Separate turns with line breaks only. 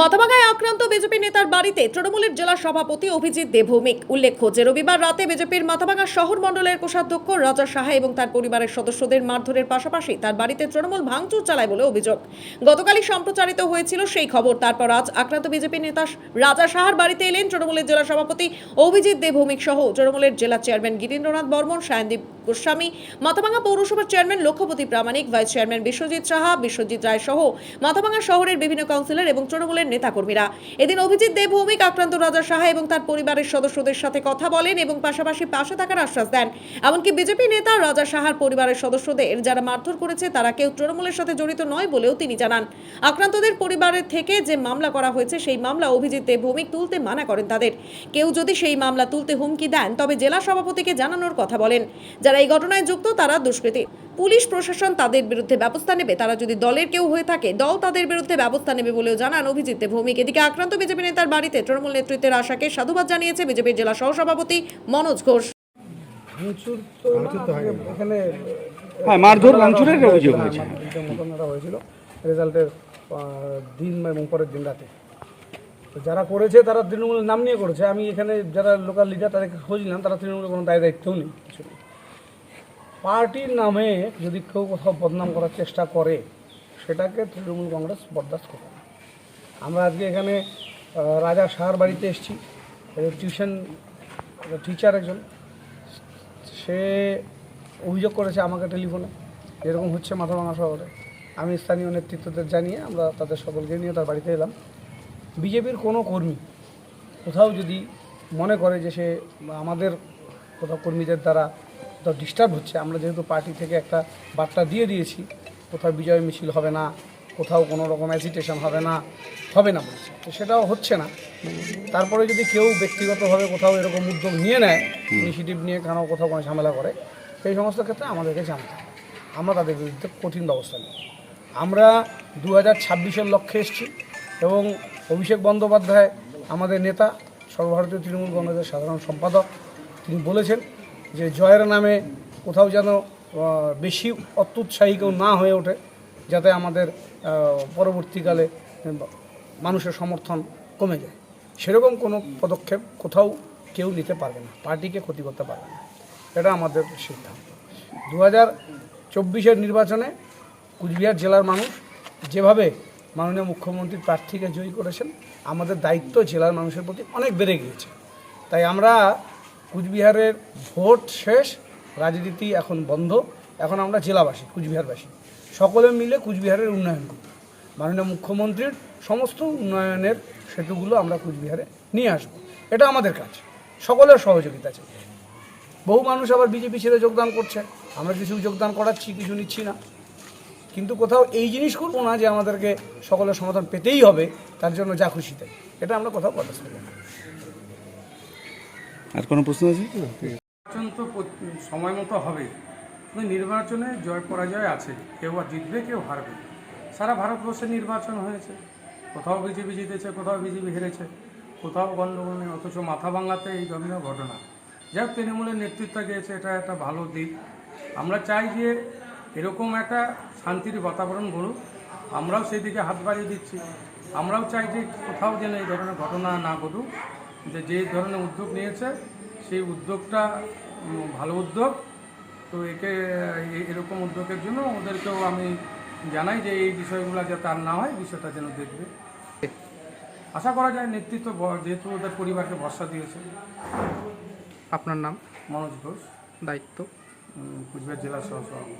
মাথাভাঙায় আক্রান্ত বিজেপি নেতার বাড়িতে তৃণমূলের জেলা সভাপতি অভিজিৎ দেবভৌমিক উল্লেখ্য যে রবিবার রাতে বিজেপির মাথাভাঙা শহর মণ্ডলের কোষাধ্যক্ষ রাজা সাহা এবং তার পরিবারের সদস্যদের মারধরের পাশাপাশি তার বাড়িতে তৃণমূল ভাঙচুর চালায় বলে অভিযোগ। গতকালই সম্প্রচারিত হয়েছিল সেই খবর। তারপর আজ আক্রান্ত বিজেপি নেতা রাজা সাহার বাড়িতে এলেন তৃণমূলের জেলা সভাপতি অভিজিৎ দেবভৌমিক সহ তৃণমূলের জেলা চেয়ারম্যান গিরীন্দ্রনাথ বর্মন, সায়নদীপ গোস্বামী। মাথাভাঙা পৌরসভার chairman Lakshyapati Pramanik, vice chairman Biswajit Saha, Biswajit Roy সহ মাথাভাঙা শহরের বিভিন্ন কাউন্সিলর এবং তৃণমূলের নেতাকর্মীরা। এদিন অভিজিৎ দেবভৌমিক, আক্রান্ত রাজা সাহা এবং তার পরিবারের সদস্যদের সাথে কথা বলেন এবং পাশাপাশি পাশে থাকার আশ্বাস দেন। এমনকি বিজেপি নেতা রাজা সাহার পরিবারের সদস্যদের যারা মারধর করেছে, তারা কেউ তৃণমূলের সাথে জড়িত নয় বলেও তিনি জানান। আক্রান্তদের পরিবারের থেকে যে মামলা করা হয়েছে, সেই মামলা অভিজিৎ দেবভৌমিক তুলতে মানা করেন তাদের। কেউ যদি সেই মামলা তুলতে হুমকি দেন, তবে জেলা সভাপতিকে জানানোর কথা বলেন। যারা এই ঘটনায় যুক্ত তারা দুষ্কৃতী। পুলিশ প্রশাসন তাদের বিরুদ্ধে ব্যবস্থা নেবে। তারা যদি দলের কেউ হয়ে থাকে দল তাদের বিরুদ্ধে ব্যবস্থা নেবে বলেও জানান অভিজিৎ ভৌমিক। এদিকে আক্রান্ত বিজেপি নেতার বাড়িতে তৃণমূল নেতৃত্বের আশাকে সাধুবাদ জানিয়েছে বিজেপির জেলা সহসভাপতি মনোজ ঘোষ।
এখানে
হ্যাঁ, মারধর, ভাঙচুরের অভিযোগ হয়েছে।
দুইটা হয়েছিল। রেজাল্টের দিন এবং পরের দিন রাতে। তো যারা করেছে তারা তৃণমূলের নাম নিয়ে করেছে। আমি এখানে যারা লোকাল লিডার তাদেরকে খোঁজ নিলাম তারা তৃণমূলের কোনো দায় দায়িত্বও নেই কিছু নেই। পার্টির নামে যদি কেউ কোথাও বদনাম করার চেষ্টা করে, সেটাকে তৃণমূল কংগ্রেস বরদাস্ত করবে না আমরা আজকে এখানে রাজা শাহর বাড়িতে এসেছি। টিউশন টিচার একজন। সে অভিযোগ করেছে আমাকে টেলিফোনে এরকম হচ্ছে মাথাভাঙা শহরে। আমি স্থানীয় নেতৃত্বদের জানিয়ে আমরা তাদের সকলকে নিয়ে তার বাড়িতে এলাম। বিজেপির কোনো কর্মী কোথাও যদি মনে করে যে সে আমাদের কোথাও কর্মীদের দ্বারা ডিস্টার্ব হচ্ছে। আমরা যেহেতু পার্টি থেকে একটা বার্তা দিয়ে দিয়েছি কোথাও বিজয় মিছিল হবে না কোথাও কোনো রকম অ্যাজিটেশন হবে না হবে না বলছে। তো সেটাও হচ্ছে না। তারপরে যদি কেউ ব্যক্তিগতভাবে কোথাও এরকম উদ্যোগ নিয়ে নেয় ইনিশিয়েটিভ নিয়ে কেন কোথাও কোনো ঝামেলা করে সেই সমস্ত ক্ষেত্রে আমাদেরকে জানতে হবে। আমরা তাদের বিরুদ্ধে কঠিন ব্যবস্থা নিই আমরা দু হাজার ছাব্বিশের লক্ষ্যে এসেছি এবং অভিষেক বন্দ্যোপাধ্যায় আমাদের নেতা সর্বভারতীয় তৃণমূল কংগ্রেসের সাধারণ সম্পাদক। তিনি বলেছেন যে জয়ের নামে কোথাও যেন বেশি অত্যুৎসাহী কেউ না হয়ে ওঠে, যাতে আমাদের পরবর্তীকালে মানুষের সমর্থন কমে যায়। সেরকম কোনো পদক্ষেপ কোথাও কেউ নিতে পারবে না, পার্টিকে ক্ষতি করতে পারবে না। এটা আমাদের সিদ্ধান্ত। দু হাজার চব্বিশের নির্বাচনে কুচবিহার জেলার মানুষ যেভাবে মাননীয় মুখ্যমন্ত্রী প্রার্থীকে জয়ী করেছেন, আমাদের দায়িত্ব জেলার মানুষের প্রতি অনেক বেড়ে গিয়েছে। তাই আমরা কুচবিহারের ভোট শেষ, রাজনীতি এখন বন্ধ। এখন আমরা জেলাবাসী, কুচবিহারবাসী। সকলে মিলে কুচবিহারের উন্নয়ন করব। মাননীয় মুখ্যমন্ত্রীর সমস্ত উন্নয়নের সেতুগুলো আমরা কুচবিহারে নিয়ে আসব। এটা আমাদের কাজ। সকলের সহযোগিতা চাই। বহু মানুষ আবার বিজেপি ছেড়ে যোগদান করছে। আমরা কিছু যোগদান করাচ্ছি, কিছু নিচ্ছি না। কিন্তু কোথাও এই জিনিস করব না যে আমাদেরকে সকলের সমাধান পেতেই হবে, তার জন্য যা খুশি তাই। এটা আমরা কোথাও করব না।
আর কোনো প্রশ্ন আছে?
নির্বাচন তো সময় মতো হবে। নির্বাচনে জয় পরাজয় আছে। কেউ জিতবে, কেউ হারবে। সারা ভারতবর্ষে নির্বাচন হয়েছে। কোথাও বিজেপি জিতেছে, কোথাও বিজেপি হেরেছে। কোথাও গণ্ডগোল নেই অথচ মাথা ভাঙাতে এই বিভিন্ন ঘটনা। যাই হোক, তৃণমূলের নেতৃত্ব গিয়েছে এটা একটা ভালো দিক। আমরা চাই যে এরকম একটা শান্তির বাতাবরণ গড়ুক। আমরাও সেই দিকে হাত বাড়িয়ে দিচ্ছি। আমরাও চাই যে কোথাও যেন এই ধরনের ঘটনা না ঘটুক। যে যে ধরনের উদ্যোগ নিয়েছে সেই উদ্যোগটা ভালো উদ্যোগ। তো একে এরকম উদ্যোগের জন্য ওদেরকেও আমি জানাই যে এই বিষয়গুলো যাতে আর না হয় বিষয়টা যেন দেখবে। আশা করা যায় নেতৃত্ব যেহেতু ওদের পরিবারকে ভরসা দিয়েছে।
আপনার নাম?
মনোজ ঘোষ।
দায়িত্ব?
কুচবিহার জেলা সহ সভাপতি